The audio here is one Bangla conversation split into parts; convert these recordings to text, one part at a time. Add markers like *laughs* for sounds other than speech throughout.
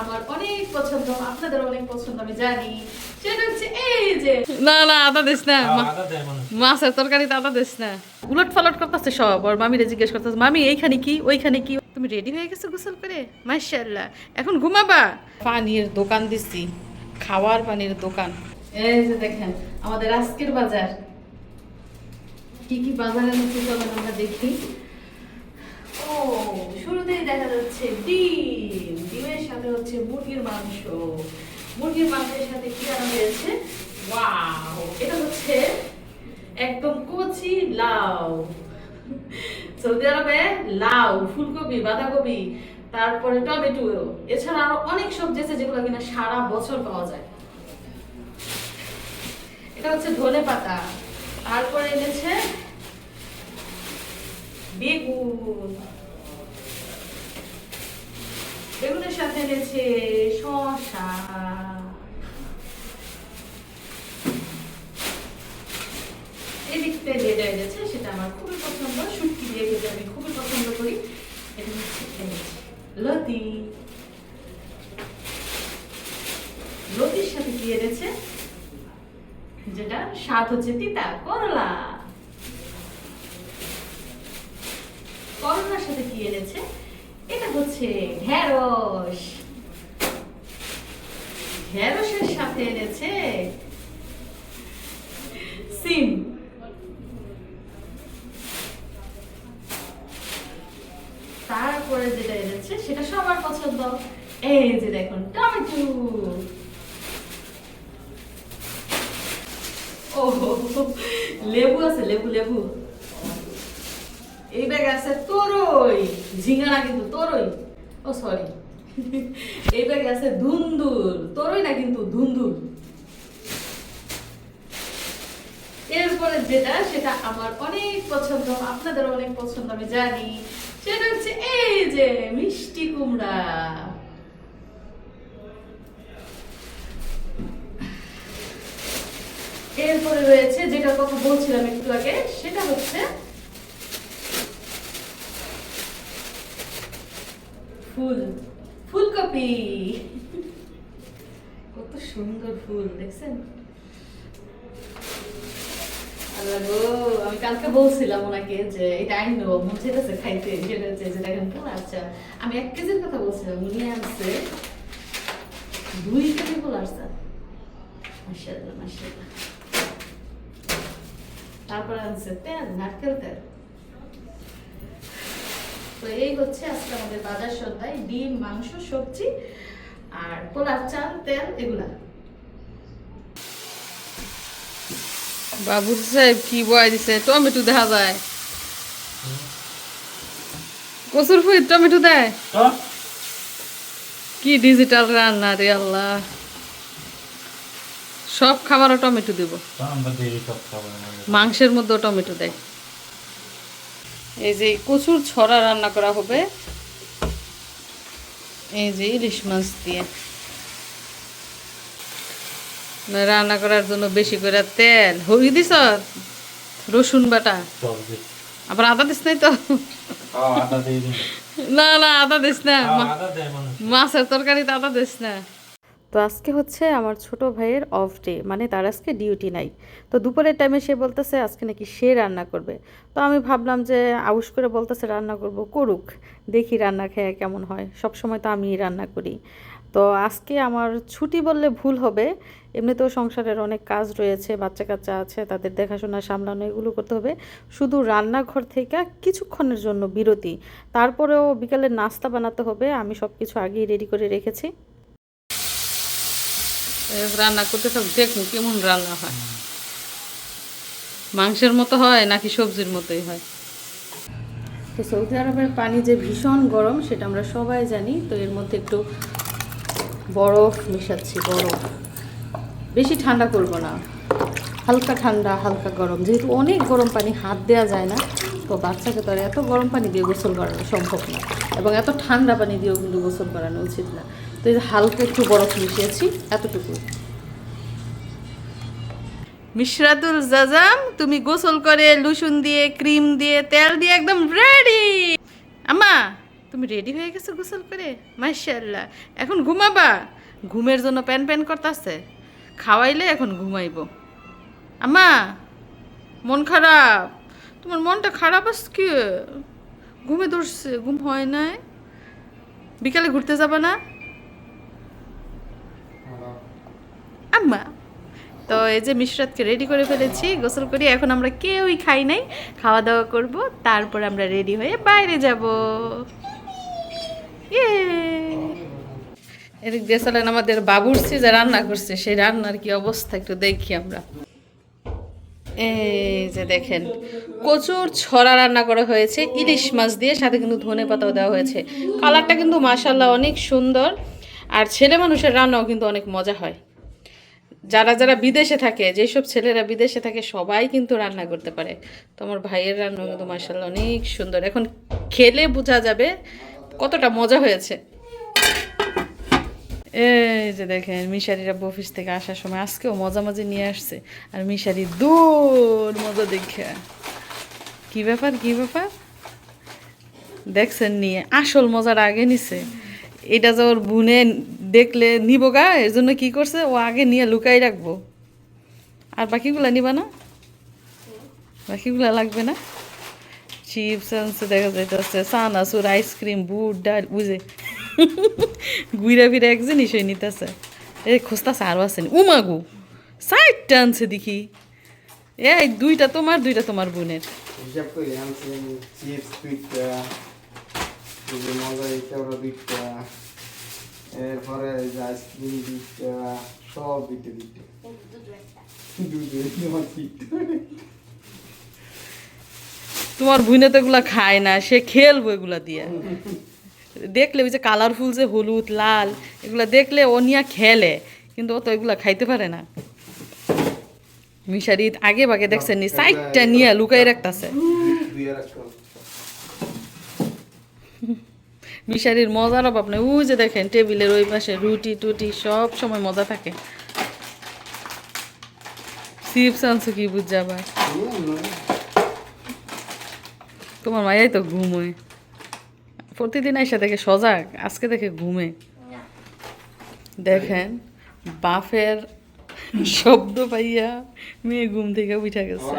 আমার অনেক পছন্দ আপনাদের অনেক পছন্দ আমি জানি। সেটা হচ্ছে এই যে না না আদা দিস না। মাছের তরকারিতে আদা দিস না। উলট পালট করতেছে সব। আর মামিরে জিজ্ঞেস করতেছে মামি এইখানে কি? ওইখানে কি? তুমি রেডি হয়ে গেছো গোসল করে? মাশাআল্লাহ। এখন ঘুমাবা? পানির দোকান দিছি। খাওয়ার পানির দোকান। এই যে দেখেন আমাদের আজকের বাজার। কি কি বাজারে আমরা দেখি। ও, শুরুতেই দেখা যাচ্ছে ডিম। ডিমের সাথে হচ্ছে মুরগির মাংস। মুরগির মাংসের সাথে কি আনা হয়েছে? ওয়াও, এটা হচ্ছে একদম কচি লাউ। সৌদি আরবে লাউ, ফুলকপি, বাঁধাকপি, তারপরে টমেটো, এছাড়া আরও অনেক সবজি আছে যেগুলো কিনা সারা বছর পাওয়া যায়। এটা হচ্ছে ধনে পাতা তারপরে এনেছে বেগুন। বেগুনের সাথে এনেছে সেটা আমার খুবই পছন্দ। শুটকি দিয়ে খেতে আমি খুবই পছন্দ করি। এটা হচ্ছে লতি। লতির সাথে কি এনেছে? যেটা স্বাদ হচ্ছে তিতা করলা। করলার সাথে কি এনেছে? এটা হচ্ছে ঢেঁড়স। ঢেঁড়সের সাথে এনেছে সিম। তারপরে যেটা এনেছে, সেটা সবার পছন্দ। এই যে দেখুন, টমেটো। ও লেবু আছে, লেবু লেবু। এই আছে তরই। কিন্তু তরই। ও সরি এই আছে তরই না কিন্তু এরপরে যেটা, সেটা আমার অনেক পছন্দ, আপনাদের অনেক পছন্দ, আমি জানি। সেটা হচ্ছে এই যে মিষ্টি কুমড়া। এরপরে রয়েছে যেটা কথা বলছিলাম একটু আগে, সেটা হচ্ছে ফুল ফুলকপি কত সুন্দর ফুল, দেখছেন? আমি কালকে বলছিলাম ওনাকে যে এটা আইন নেব, মন চাইতেছে খাইতে হচ্ছে যে দেখেন আচ্ছা আমি এক কেজির কথা বলছিলাম, উনি আনছে দুই কেজি ফুল আসছে মাসাল্লাহ মাসাল্লাহ তারপর আনছে তেল, নারকেল তেল। এই হচ্ছে আজকে আমাদের বাজার সন্ধ্যায় ডিম মাংস সবজি আর পোলার চাল তেল এগুলা। বাবু সাহেব কি বয় দিছে? টমেটো দেখা যায়। কচুর ফুল টমেটো দেয়? কি ডিজিটাল রান্না রে আল্লাহ। সব খাবারও টমেটো দিব। খাবার মাংসের মধ্যেও টমেটো দেয়। এই যে কচুর ছড়া রান্না করা হবে। এই যে ইলিশ মাছ দিয়ে। রান্না করার জন্য বেশি করে তেল। হই দিস রসুন বাটা? আবার আদা দিস নাই তো? না না আদা দিস না। মাছের তরকারিতে আদা দিস না। তো আজকে হচ্ছে আমার ছোট ভাইয়ের অফ ডে মানে তার আজকে ডিউটি নাই। তো দুপুরের টাইমে সে বলতেছে, আজকে নাকি সে রান্না করবে। তো আমি ভাবলাম যে আউস করে বলতেছে, রান্না করব, করুক। দেখি রান্না খেয়ে কেমন হয়। সব সময় তো আমিই রান্না করি। তো আজকে আমার ছুটি বললে ভুল হবে। এমনিতেও সংসারের অনেক কাজ রয়েছে বাচ্চা কাচ্চা আছে, তাদের দেখাশোনা সামলানো, এগুলো করতে হবে। শুধু রান্নাঘর থেকে কিছুক্ষণের জন্য বিরতি। তারপরেও বিকালে নাস্তা বানাতে হবে। আমি সব কিছু আগেই রেডি করে রেখেছি। রান্না করতে সব দেখুন কেমন রান্না হয়। মাংসের মতো হয় নাকি সবজির মতোই হয়? তো সৌদি আরবের পানি যে ভীষণ গরম, সেটা আমরা সবাই জানি, তো এর মধ্যে একটু বরফ মেশাচ্ছি, বরফ। বেশি ঠান্ডা করব না। হালকা ঠান্ডা, হালকা গরম। যেহেতু অনেক গরম পানি হাত দেওয়া যায় না, তো বাচ্চাকে তো এত গরম পানি দিয়ে গোসল করানো সম্ভব না। এবং এত ঠান্ডা পানি দিয়েও কিন্তু গোসল করানো উচিত না। তো হালকা একটু বরফ মিশিয়েছি এতটুকু মিশরাতুল জাজাম, তুমি গোসল করে লুসুন দিয়ে, ক্রিম দিয়ে, তেল দিয়ে একদম রেডি আম্মা, তুমি রেডি হয়ে গেছো গোসল করে? মাশাআল্লাহ। এখন ঘুমাবা। ঘুমের জন্য প্যান প্যান করতেছে। খাওয়াইলে এখন ঘুমাইব। আম্মা, মন খারাপ? তোমার মনটা খারাপ আজকে। ঘুমে ধরছে, ঘুম হয় নাই। বিকালে ঘুরতে যাবা না? তো এই যে মিশরাতকে রেডি করে ফেলেছি, গোসল করি, এখন আমরা কেউই খাই নাই খাওয়া দাওয়া করব, তারপর আমরা রেডি হয়ে বাইরে যাব। ইয়ে এদিক দিয়ে চলেন আমাদের বাবুরসি যে রান্না করছে, সেই রান্নার কি অবস্থা একটু দেখি আমরা। এই যে দেখেন, কচুর ছড়া রান্না করা হয়েছে, ইলিশ মাছ দিয়ে, সাথে কিন্তু ধনে পাতাও দেওয়া হয়েছে। কালারটা কিন্তু মাসাল্লাহ অনেক সুন্দর, আর ছেলে মানুষের রান্নাও কিন্তু অনেক মজা হয়। যারা যারা বিদেশে থাকে, যেসব ছেলেরা বিদেশে থাকে, সবাই কিন্তু রান্না করতে পারে। তোমার ভাইয়ের রান্না কিন্তু মাসাল্লাহ অনেক সুন্দর। এখন খেলে বোঝা যাবে কতটা মজা হয়েছে। এই যে দেখেন, মিশারিরা অফিস থেকে আসার সময় আজকেও মজা মজা নিয়ে আসছে। আর মিশারি দূর মজা দেখে। কি ব্যাপার কি ব্যাপার? দেখছেন নিয়ে, আসল মজার আগে নিছে। এটা যে ওর বুনে দেখলে নিব গা, এর জন্য কি করছে? ও আগে নিয়ে লুকাই রাখব। আর বাকিগুলা নিবা না? বাকিগুলা লাগবে না? চিপস আনছে, দেখা যাইতেছে সানাসুর আইসক্রিম বুট, ডাল বুঝে ঘুরে ফিরে এক জিনিস হয়ে নিতেছে। এই খুঁজতেছে আরও আছে উমাগু সাইডটা আনছে দেখি। এই দুইটা তোমার দুইটা তোমার বোনের। মজার কেওড়া দুইটা এরপরে আইসক্রিম দুইটা সব আমার তিনটা তোমার বুনে তো এগুলা খায় না সে খেলব এগুলা দিয়ে। দেখলে ওই যে কালারফুল যে হলুদ লাল এগুলা দেখলে ও নিয়ে খেলে কিন্তু ও তো এগুলা খাইতে পারে না। মিশারি আগে ভাগে দেখছেন নি সাইডটা নিয়ে লুকাই রাখতেছে। মিশারির মজার অভাব নেই। ওই যে দেখেন টেবিলের ওই পাশে রুটি টুটি সব সময় মজা থাকে। চিপস আনছো কি বুঝ আবার? তোমার মায়াই তো ঘুমোয়। প্রতিদিন এসে দেখে সজাগ আজকে দেখে ঘুমে। দেখেন বাফের শব্দ পাইয়া মেয়ে ঘুম থেকে উঠে গেছে।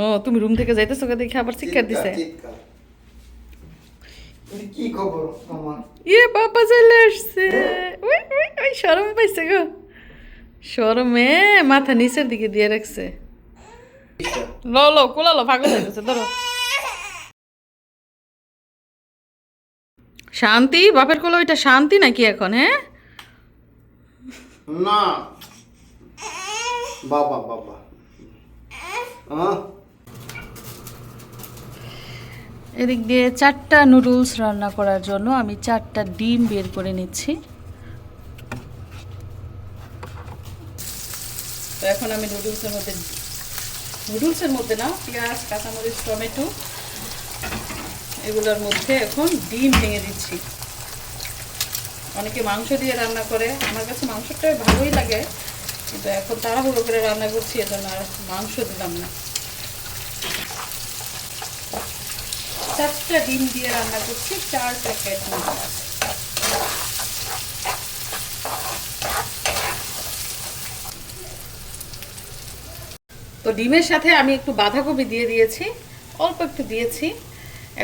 ও তুমি রুম থেকে যাইতেছো দেখে আবার চিৎকার দিছে? কি খবর আমার ইয়ে বাবা চলে আসছে। ওই ওই ওই শরম পাইছে গো। শরমে মাথা নিচের দিকে দিয়ে রাখছে। লো লো কোলালো পাগল হয়ে গেছে ধরো। শান্তি? বাপের কোলো ওইটা শান্তি নাকি এখন হ্যাঁ? না। বাবা বাবা। হ্যাঁ এদিক দিয়ে চারটা নুডলস রান্না করার জন্য আমি চারটা ডিম বের করে নিচ্ছি। তো এখন আমি নুডলসের মধ্যে নুডলসের মধ্যে না, পেঁয়াজ, কাঁচামরিচ, টমেটো এগুলোর মধ্যে এখন ডিম ভেঙে দিচ্ছি। অনেকে মাংস দিয়ে রান্না করে, আমার কাছে মাংসটা ভালোই লাগে, কিন্তু এখন তাড়াহুড়ো করে রান্না করছি, এজন্য আর মাংস দিলাম না। চারটা ডিম দিয়ে রান্না করছি, চার প্যাকেট তো ডিমের সাথে আমি একটু বাঁধাকপি দিয়ে দিয়েছি, অল্প একটু দিয়েছি।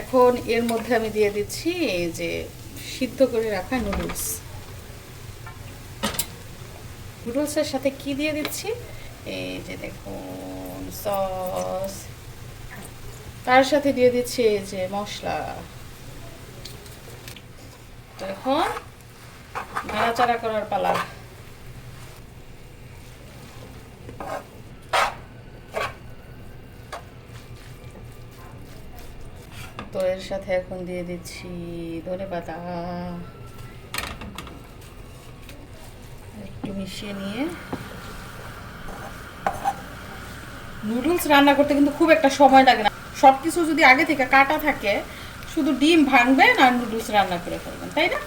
এখন এর মধ্যে আমি দিয়ে দিচ্ছি এই যে সিদ্ধ করে রাখা নুডলস নুডলসের সাথে কি দিয়ে দিচ্ছি? এই যে দেখুন, সস তার সাথে দিয়ে দিচ্ছি এই যে মশলা। এখন নাড়াচাড়া করার পালা। তো এর সাথে এখন দিয়ে দিচ্ছি ধনে পাতা। একটু মিশিয়ে নিয়ে। নুডলস রান্না করতে কিন্তু খুব একটা সময় লাগে না। সব কিছু যদি আগে থেকে কাটা থাকে, শুধু ডিম ভাঙবেন আর নুডলস রান্না করে ফেলবেন, তাই না?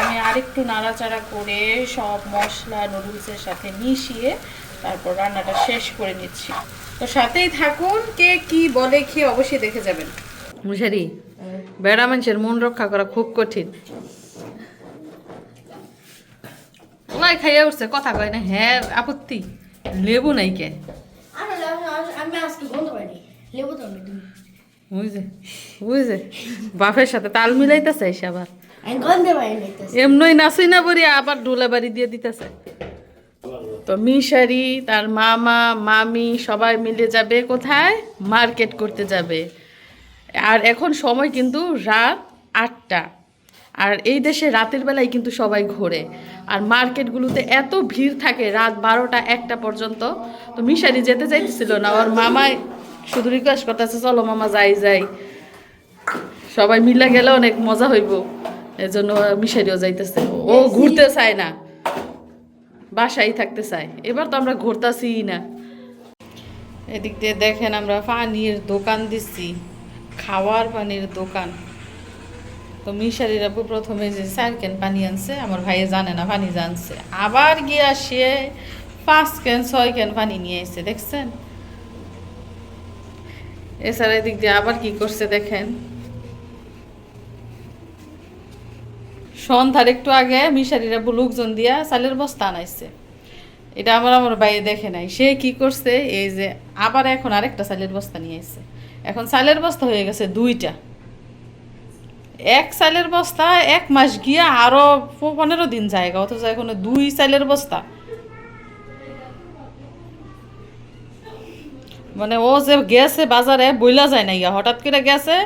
আমি আরেকটু নাড়াচাড়া করে সব মশলা, নুডলসের সাথে মিশিয়ে তারপর রান্নাটা শেষ করে নিচ্ছি। তো সাথেই থাকুন, কে কি বলে খেয়ে অবশ্যই দেখে যাবেন। মুশারি, বেড়া মানুষের মন রক্ষা করা খুব কঠিন। ওলাই খাইয়া উঠছে, কথা কয় না হ্যাঁ আপত্তি, লেবু নাই কে? লেবু তো বুঝে বুঝে বাপের সাথে তাল মিলাইতেছে এসে আবার। এমনই নাচই না বলি আবার ডোলা বাড়ি দিয়ে দিতেছে। তো মিশারি তার মামা মামি সবাই মিলে যাবে কোথায়? মার্কেট করতে যাবে। আর এখন সময় কিন্তু রাত আটটা। আর এই দেশে রাতের বেলায় কিন্তু সবাই ঘোরে। আর মার্কেটগুলোতে এত ভিড় থাকে রাত বারোটা একটা পর্যন্ত। তো মিশারি যেতে চাইতেছিল না ওর মামাই শুধু রিকোয়েস্ট করতেছে চলো মামা যাই যাই। সবাই মিলে গেলে অনেক মজা হইব। জন্য মিশারিও যাইতেছে। ও ঘুরতে চায় না। বাসায় থাকতে চায়। এবার তো আমরা ঘুরতাছি না। এদিক দিয়ে দেখেন আমরা পানির দোকান দিচ্ছি। খাওয়ার পানির দোকান। তো মিশারির আপু প্রথমে যে চার ক্যান পানি আনছে আমার ভাইয়ে জানে না পানি জানছে। আবার গিয়া সে পাঁচ ক্যান ছয় ক্যান পানি নিয়ে এসে দেখছেন? এছাড়া এদিক দিয়ে আবার কি করছে দেখেন? সন্ধ্যার একটু আগে মিশারিরা লোকজন দিয়া চালের বস্তা আনাইছে। এটা আমার আমার বাইরে দেখে নাই। সে কি করছে? এই যে আবার এখন আরেকটা চালের বস্তা নিয়ে আসছে এখন চালের বস্তা হয়ে গেছে দুইটা। এক চালের বস্তা এক মাস গিয়া আরও প- পনেরো দিন জায়গা, অথচ এখন দুই চালের বস্তা। মানে ও যে গেছে বাজারে, বইলা যায় না ইয়া হঠাৎ করে গেছে,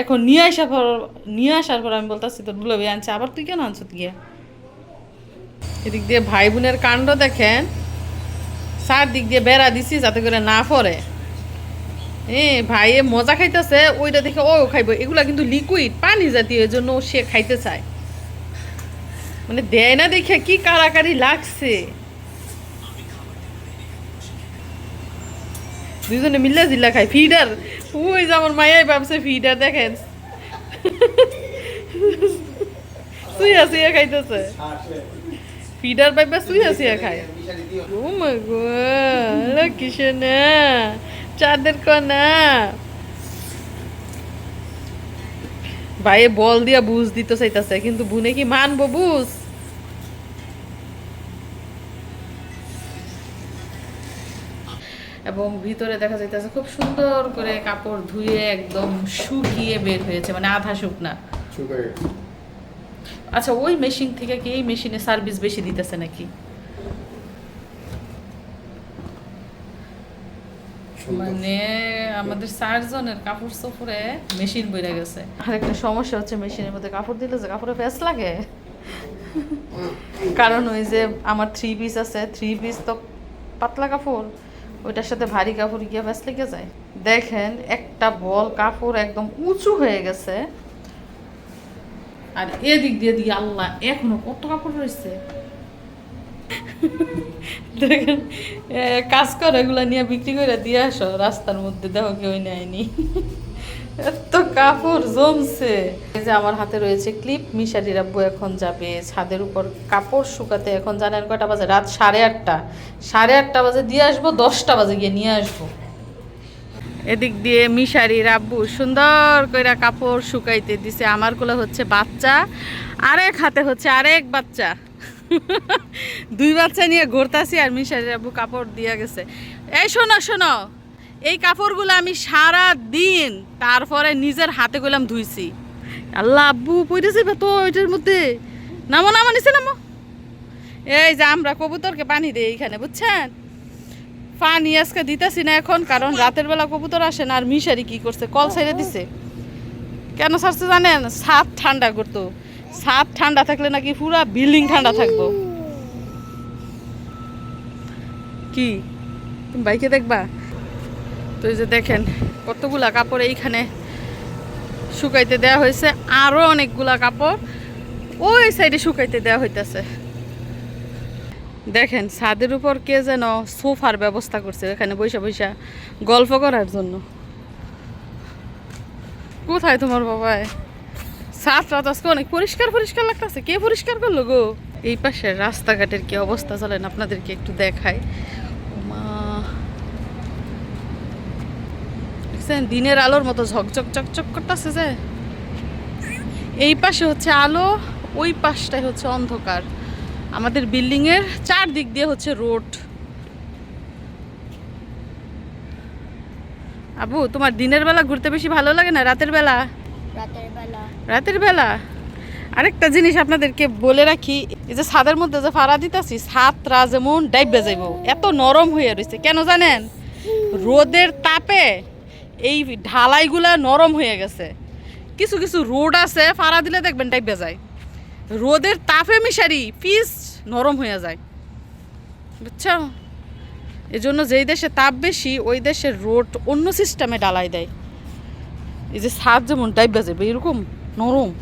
এখন নিয়ে আসার পর, নিয়ে আসার পর আমি বলতেছি তো দুলাবি আনছে, আবার তুই কেন আনছো গিয়া? এদিক দিয়ে ভাই বোনের কাণ্ড দেখেন চার দিক দিয়ে বেড়া দিছি যাতে করে না পড়ে। এ ভাইয়ে মজা খাইতেছে, ওইটা দেখে ও খাইব। এগুলা কিন্তু লিকুইড পানি জাতীয় জন্য সে খাইতে চায়। মানে দেয় না দেখে কি কারাকারি লাগছে। দুজনে মিল্লা জিল্লা খাই, ফিডার। ওই যে আমার মায়াই ভাবছে ফিডার দেখেন। সুইয়া সুইয়া খাইতেছে। ফিডার পাইবা সুইয়া সুইয়া খায়। ও মা গো না? চাঁদের কনা ভাইয়ে বল দিয়া বুঝ দিতে চাইতাছে, কিন্তু বুনে কি মানবো বুঝ? এবং ভিতরে দেখা যাইতেছে খুব সুন্দর করে কাপড় ধুয়ে একদম শুকিয়ে বের হয়েছে মানে আধা শুকনা। আচ্ছা ওই মেশিন থেকে কি এই মেশিনে সার্ভিস বেশি দিতেছে নাকি? মানে আমাদের চারজনের কাপড় চোপড়ে মেশিন বইরা গেছে। আর একটা সমস্যা হচ্ছে মেশিনের মধ্যে কাপড় দিলে যে কাপড়ে ফেস লাগে। কারণ ওই যে আমার থ্রি পিস আছে থ্রি পিস তো পাতলা কাপড়। ওইটার সাথে ভারী কাপড় গিয়ে ব্যাস লেগে যায়? দেখেন, একটা বল কাপড় একদম উঁচু হয়ে গেছে। আর এদিক দিয়ে দিয়ে আল্লাহ, এখনও কত কাপড় রয়েছে? *laughs* দেখেন কাজ করে, এগুলা নিয়ে বিক্রি করে দিয়ে আসো, রাস্তার মধ্যে দেখো কেউ নেয়নি। এত কাপড় জমছে। এই যে আমার হাতে রয়েছে ক্লিপ মিশারি রাব্বু এখন যাবে ছাদের উপর কাপড় শুকাতে। এখন জানেন কয়টা বাজে? রাত সাড়ে আটটা। সাড়ে আটটা বাজে, দিয়ে আসব, দশটা বাজে গিয়ে নিয়ে আসব। এদিক দিয়ে মিশারি রাব্বু সুন্দর কইরা কাপড় শুকাইতে দিছে। আমারগুলো হচ্ছে বাচ্চা, আরেক হাতে হচ্ছে আরেক বাচ্চা। দুই বাচ্চা নিয়ে ঘুরতাছি আর মিশারি রাব্বু কাপড় দিয়ে গেছে। এই শোনো শোনো। এই কাপড়গুলো আমি সারা দিন তারপরে নিজের হাতে গেলাম ধুইছি। আল্লাহ আব্বু পড়ে যাবে তো ওইটার মধ্যে। নামো নামো নিচে নামো। এই যে আমরা কবুতরকে পানি দিই এইখানে বুঝছেন? পানি আজকে দিতেছি না এখন কারণ রাতের বেলা কবুতর আসে না আর মিশারি কি করছে? কল ছেড়ে দিছে। কেন ছাড়ছে জানেন? ছাদ ঠান্ডা করতো। ছাদ ঠান্ডা থাকলে নাকি পুরা বিল্ডিং ঠান্ডা থাকব। কি? তুমি বাইকে দেখবা? তো এই যে দেখেন, কতগুলা কাপড় এইখানে শুকাইতে দেওয়া হয়েছে। আরও অনেকগুলা কাপড় ওই সাইডে শুকাইতে দেওয়া হইতেছে। দেখেন, ছাদের উপর কে যেন সোফার ব্যবস্থা করছে এখানে বৈশা বৈশা গল্প করার জন্য। কোথায় তোমার বাবাই ছাদটা তো আজকে অনেক পরিষ্কার পরিষ্কার লাগতেছে। কে পরিষ্কার করল গো? এই পাশের রাস্তাঘাটের কি অবস্থা? চলেন আপনাদেরকে একটু দেখাই মা দেখছেন দিনের আলোর মতো ঝকঝক চকচক করতেছে যে। এই পাশে হচ্ছে আলো ওই পাশটাই হচ্ছে অন্ধকার। আমাদের বিল্ডিংয়ের চারদিক দিয়ে হচ্ছে রোড। আবু তোমার দিনের বেলা ঘুরতে বেশি ভালো লাগে না রাতের বেলা? রাতের বেলা। রাতের বেলা? আরেকটা জিনিস আপনাদেরকে বলে রাখি এই যে ছাদের মধ্যে যে ফাড়া দিতেছি ছাদরা যেমন ডাইবে যাইব এত নরম হয়ে রয়েছে কেন জানেন? রোদের তাপে এই ঢালাইগুলা নরম হয়ে গেছে। কিছু কিছু রোড আছে, ফাড়া দিলে দেখবেন টাইপে যায়। রোদের তাপে মিশারি পিস নরম হয়ে যায়। বুঝছ? এই জন্য যেই দেশে তাপ বেশি, ওই দেশের রোড অন্য সিস্টেমে ডালাই দেয়। এই যে ছাদ যেমন টাইপ বাজে, এরকম নরম।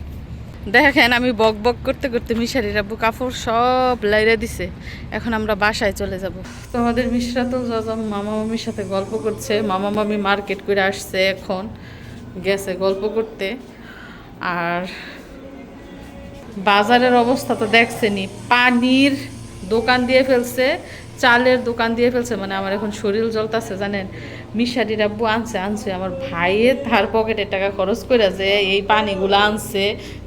দেখেন, আমি বক বক করতে করতে মিশারি রাব্বু কাপড় সব লাইরে দিছে। এখন আমরা বাসায় চলে যাব। তো আমাদের মিশরাতুল জজম মামা মামির সাথে গল্প করছে। মামা মামি মার্কেট করে আসছে এখন, গেছে গল্প করতে। আর বাজারের অবস্থা তো দেখছেনি পানির দোকান দিয়ে ফেলছে। চালের দোকান দিয়ে ফেলছে মানে আমার এখন শরীর জ্বলতাছে, জানেন? মিশারি রাব্বু আনছে আনছে, আমার ভাইয়ের তার পকেটে টাকা খরচ করে যে এই পানিগুলো আনছে,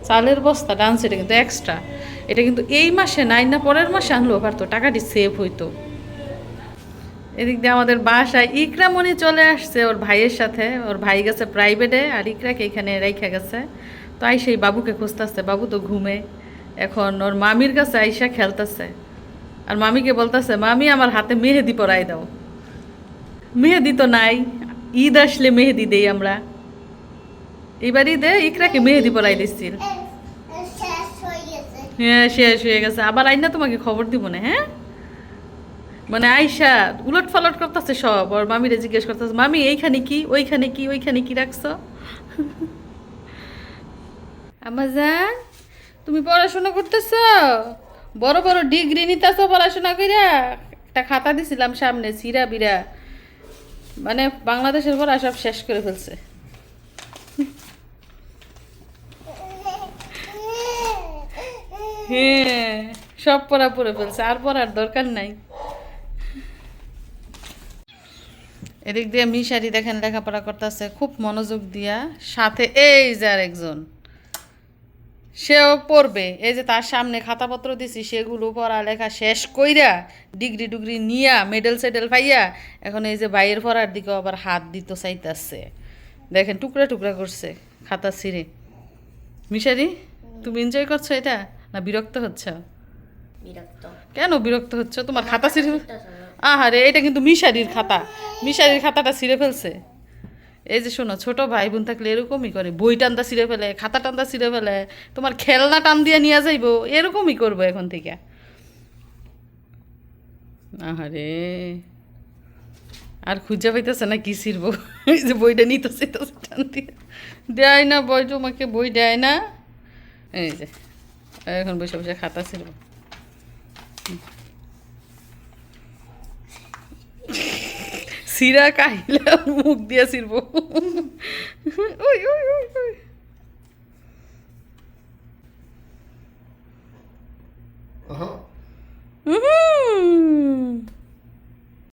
চালের বস্তাটা আনছে, এটা কিন্তু এক্সট্রা এটা কিন্তু এই মাসে নাই না পরের মাসে আনলো আনলেও পারতো টাকাটি সেভ হইতো। এদিক দিয়ে আমাদের বাসায় ইকরা ইকরামণি চলে আসছে ওর ভাইয়ের সাথে, ওর ভাই গেছে প্রাইভেটে আর ইকরাকে এখানে রেখে গেছে। তো এই বাবুকে খুঁজতেছে, বাবু তো ঘুমে। এখন ওর মামির কাছে আইসা খেলতেছে। আর মামিকে বলতেছে, মামি, আমার হাতে মেহেদি পরাই দাও। মেহেদি তো নাই, ঈদ আসলে মেহেদি দেই আমরা। এবার ঈদে ইকরাকে মেহেদি পরাই দিচ্ছিল হ্যাঁ শেষ হয়ে গেছে। আবার আইনা তোমাকে খবর দিব না হ্যাঁ? মানে আইসা উলট ফালট করতেছে সব, ওর মামিরে জিজ্ঞেস করতেছে, মামি, এইখানে কি, ওইখানে কি ওইখানে কি রাখছো? আমাজান তুমি পড়াশোনা করতেছ? বড় বড় ডিগ্রি নিতেছ পড়াশোনা কইরা? একটা খাতা দিছিলাম সামনে, সিরা বিরা। মানে বাংলাদেশের পড়া সব শেষ করে ফেলছে। হ্যাঁ সব পড়া পড়ে ফেলছে, আর পড়ার দরকার নাই। এদিক দিয়ে মিশারি দেখেন, লেখাপড়া করতেছে, খুব মনোযোগ দিয়া। সাথে এই যে আর একজন সেও পড়বে। এই যে তার সামনে খাতাপত্র দিছি সেগুলো পড়ালেখা শেষ কইরা ডিগ্রি ডুগ্রি নিয়া মেডেল সেডেল পাইয়া এখন এই যে বাইরের পড়ার দিকে আবার হাত দিত চাইতাছে। দেখেন টুকরা টুকরা করছে খাতা ছিঁড়ে। মিশারি তুমি এনজয় করছ এটা না বিরক্ত হচ্ছ? কেন বিরক্ত হচ্ছ? তোমার খাতা ছিঁড়ে আহারে এটা কিন্তু মিশারির খাতা। মিশারির খাতাটা ছিঁড়ে ফেলছে। এই যে শোনো, ছোট ভাই বোন থাকলে এরকমই করে, বই টান্দা ছিঁড়ে ফেলে, খাতা টান্দা ছিঁড়ে ফেলে, তোমার খেলনা টান দিয়ে নিয়ে যাইবো, এরকমই করব এখন থেকে। আহারে, আর খুঁজে পাইতেছে না কি ছিড়ব, এই যে বইটা নিতেছে তো টান দিয়ে। দেয় না বই, তোমাকে বই দেয় না। এই যে, এখন বসে বসে খাতা ছিড়ব। Sira Kaila Muk dia sirvo. *laughs* Uy, uy, uy, uy. Ajá.